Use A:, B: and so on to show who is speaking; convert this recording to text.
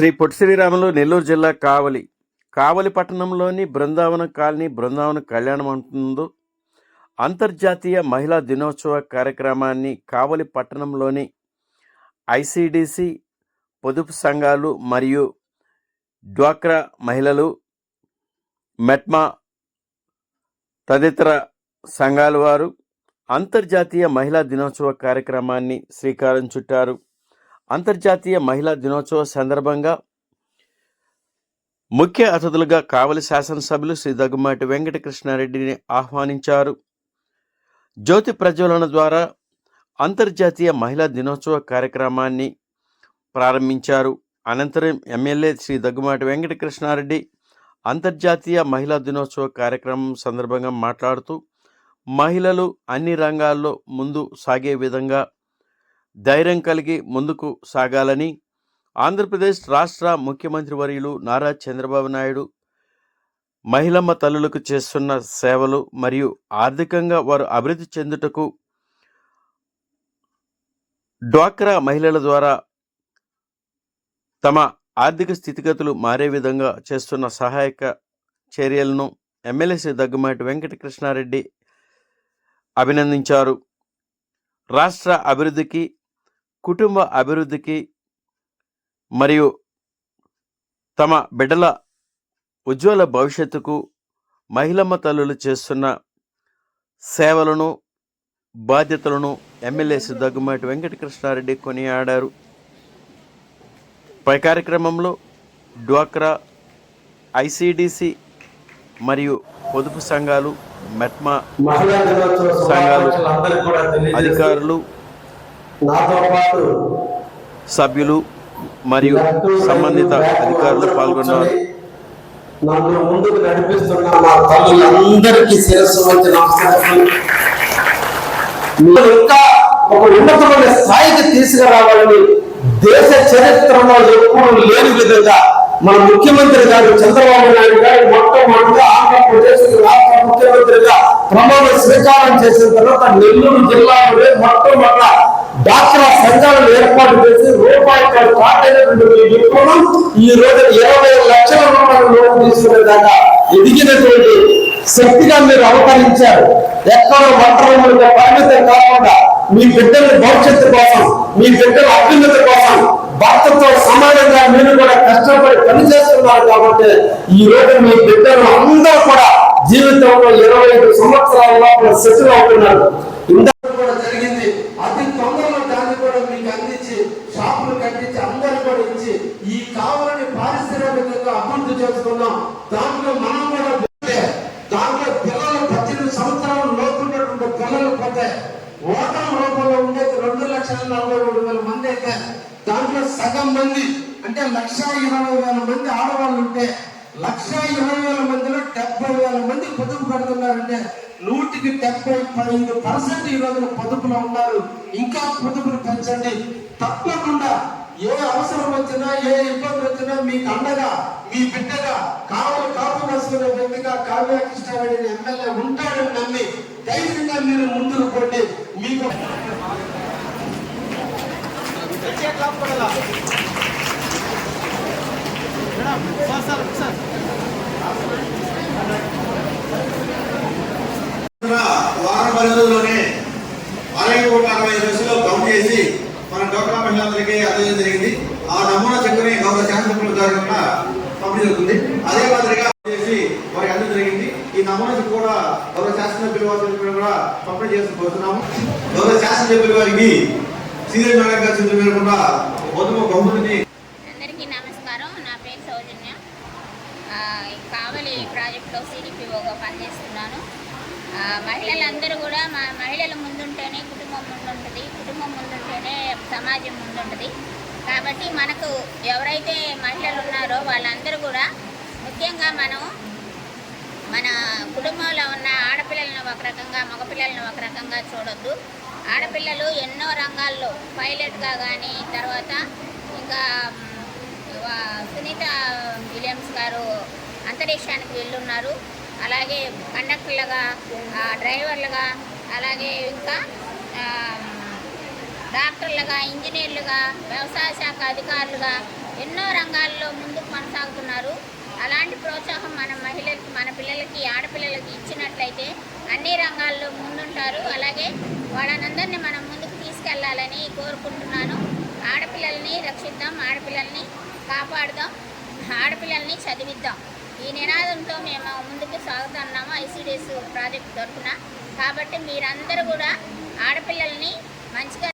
A: శ్రీ పొట్టి శ్రీరాములు నెల్లూరు జిల్లా కావలి కావలి పట్టణంలోని బృందావన కాలనీ బృందావన కళ్యాణం అంటుందో అంతర్జాతీయ మహిళా దినోత్సవ కార్యక్రమాన్ని కావలి పట్టణంలోని ఐసిడిసి పొదుపు సంఘాలు మరియు డ్వాక్రా మహిళలు మెట్మా తదితర సంఘాల వారు అంతర్జాతీయ మహిళా దినోత్సవ కార్యక్రమాన్ని శ్రీకారం చుట్టారు. అంతర్జాతీయ మహిళా దినోత్సవ సందర్భంగా ముఖ్య అతిథులుగా కావలి శాసనసభ్యులు శ్రీ దగ్గుమాటి వెంకటకృష్ణారెడ్డిని ఆహ్వానించారు. జ్యోతి ప్రజ్వలన ద్వారా అంతర్జాతీయ మహిళా దినోత్సవ కార్యక్రమాన్ని ప్రారంభించారు. అనంతరం ఎమ్మెల్యే శ్రీ దగ్గుమాటి వెంకటకృష్ణారెడ్డి అంతర్జాతీయ మహిళా దినోత్సవ కార్యక్రమం సందర్భంగా మాట్లాడుతూ మహిళలు అన్ని రంగాల్లో ముందు సాగే విధంగా ధైర్యం కలిగి ముందుకు సాగాలని ఆంధ్రప్రదేశ్ రాష్ట్ర ముఖ్యమంత్రి వర్యులు నారా చంద్రబాబు నాయుడు మహిళమ్మ తల్లులకు చేస్తున్న సేవలు మరియు ఆర్థికంగా వారు అభివృద్ధి చెందుటకు డ్వాక్రా మహిళల ద్వారా తమ ఆర్థిక స్థితిగతులు మారే విధంగా చేస్తున్న సహాయక చర్యలను ఎమ్మెల్యేసీ దగ్గుమాటి వెంకటకృష్ణారెడ్డి అభినందించారు. రాష్ట్ర అభివృద్ధికి కుటుంబ అభివృద్ధికి మరియు తమ బిడ్డల ఉజ్వల భవిష్యత్తుకు మహిళమ్మ తల్లులు చేస్తున్న సేవలను బాధ్యతలను ఎమ్మెల్యే దగ్గుమాటి వెంకటకృష్ణారెడ్డి కొనియాడారు. పై కార్యక్రమంలో డ్వాక్రా ఐసిడిసి మరియు పొదుపు సంఘాలు మెట్మా సంఘాలు, అధికారులు సభ్యులు మరియు సంబంధిత అధికారులు పాల్గొన్నారు.
B: నన్ను ముందుకు నడిపిస్తున్న మా తల్లులందరికీ శిరస్సు వంచి నమస్కారం ఇంకా ఒక ఉన్నతమైన స్థాయికి తీసుకురావాలని దేశ చరిత్రలో ఎప్పుడు లేని విధంగా మన ముఖ్యమంత్రి గారు చంద్రబాబు నాయుడు గారు మొట్టమొదటిగా ఆంధ్రప్రదేశ్ రాష్ట్ర ముఖ్యమంత్రిగా ప్రమాణ స్వీకారం చేసిన తర్వాత నెల్లూరు జిల్లాలోనే మొట్టమొదట డాక్రా సంఘాలను ఏర్పాటు చేసి రూపాయి స్టార్ట్ ఈ విప్లవం ఈ రోజు ఇరవై లక్షల రూపాయల లోపు తీసుకునే దాకా ఎదిగినటువంటి శక్తిగా మీరు అవతరించారు. ఎక్కడో వంటరములుగా పరిమితం కాకుండా మీ బిడ్డల భవిష్యత్తు కోసం మీ బిడ్డల అభ్యున్నతి కోసం భర్తతో సమానంగా మీరు కూడా కష్టపడి పనిచేస్తున్నారు కాబట్టి ఈ రోజు మీ బిడ్డలు అందరూ కూడా జీవితంలో ఇరవై ఐదు సంవత్సరాల లోపల సెటిల్ అవుతున్నారు ఇందాక కూడా జరిగింది అతి తొందరలో దాన్ని కూడా మీకు అందించి షాపులు కట్టించి అందరూ కూడా ఇచ్చి ఈ కావాలని పారిశ్రామికంగా అభివృద్ధి చేసుకున్నాం దాంట్లో మనం కూడా ఉంటే, దాంట్లో పిల్లలు పద్దెనిమిది సంవత్సరాలు లోపున్నటువంటి పిల్లలు పోతే ఓటం రూపంలో ఉండేది రెండు లక్షల నలభై మూడు వేల మంది అయితే దాంట్లో సగం మంది అంటే లక్ష ఇరవై వేల మంది ఆడవాళ్ళు ఉంటే లక్ష ఇరవై వేల మందిలో డెబ్బై పొదుపు పెడుతున్నారంటే నూటికి డెబ్బై పదిహేను పర్సెంట్ ఈ రోజున పొదుపులో ఉన్నారు. ఇంకా పొదుపులు పెంచండి. తప్పకుండా ఏ అవసరం వచ్చినా ఏ ఇబ్బంది వచ్చినా మీకు అండగా మీ బిడ్డగా కావలి కాపు కాసుకునే వ్యక్తిగా కావ్య కృష్ణారెడ్డి ఎమ్మెల్యే ఉంటాడని నమ్మి ధైర్యంగా మీరు ముందుకు పోండి. మీకు
C: వారం పది రోజుల్లోనే ఆలయ కోట్ల అరవై ఐదు లక్షలు కౌంట్ చేసి మన డోక్రా మహిళలందరికీ అందజేయడం జరిగింది ఆ నమూనా చెక్కుని గౌరవ శాసనసభ్యుల ద్వారా పంపిణీ జరుగుతుంది అదే మాదిరిగా చేసి వారికి అందడం జరిగింది. ఈ నమోదు కూడా గౌరవ శాసనసభ్యుల వారి కూడా పంపిణీ చేస్తూ కోరుతున్నాము. గౌరవ శాసనసభ్యుల వారికి సీనియర్ మేడం గారి చేతుల మీద కూడా గౌతమ బహుమతిని
D: అందరికీ నమస్కారం. నా పేరు సౌజన్య. కావలి ప్రాజెక్ట్లో సిడిపిఓగా పనిచేస్తున్నాను. మహిళలందరూ కూడా మా మహిళలు ముందుంటేనే కుటుంబం ముందుంటుంది. కుటుంబం ముందుంటేనే సమాజం ముందుంటుంది. కాబట్టి మనకు ఎవరైతే మహిళలు ఉన్నారో వాళ్ళందరూ కూడా ముఖ్యంగా మనం మన కుటుంబంలో ఉన్న ఆడపిల్లలను ఒక రకంగా మగపిల్లలను ఒక రకంగా చూడొద్దు. ఆడపిల్లలు ఎన్నో రంగాల్లో పైలట్గా కానీ తర్వాత ఇంకా వా- సునీత విలియమ్స్ గారు అంతరిక్షానికి వెళ్ళున్నారు. అలాగే కండక్టర్లుగా ఆ, డ్రైవర్లుగా అలాగే ఇంకా డాక్టర్లుగా ఇంజనీర్లుగా వ్యవసాయ శాఖ అధికారులుగా ఎన్నో రంగాల్లో ముందుకు కొనసాగుతున్నారు. అలాంటి ప్రోత్సాహం మన మహిళలకి మన పిల్లలకి ఆడపిల్లలకి ఇచ్చినట్లయితే అన్ని రంగాల్లో ముందుంటారు. అలాగే వాళ్ళనందరినీ మనం ముందుకు తీసుకెళ్ళాలని కోరుకుంటున్నాను. ఆడపిల్లల్ని రక్షిద్దాం ఆడపిల్లల్ని కాపాడుదాం ఆడపిల్లల్ని చదివిద్దాం. ఈ నినాదంతో మేము ముందుకు సాగుతున్నాము ఐసీడీఎస్ ప్రాజెక్ట్ తరఫున. కాబట్టి మీరందరూ కూడా ఆడపిల్లల్ని మంచిగా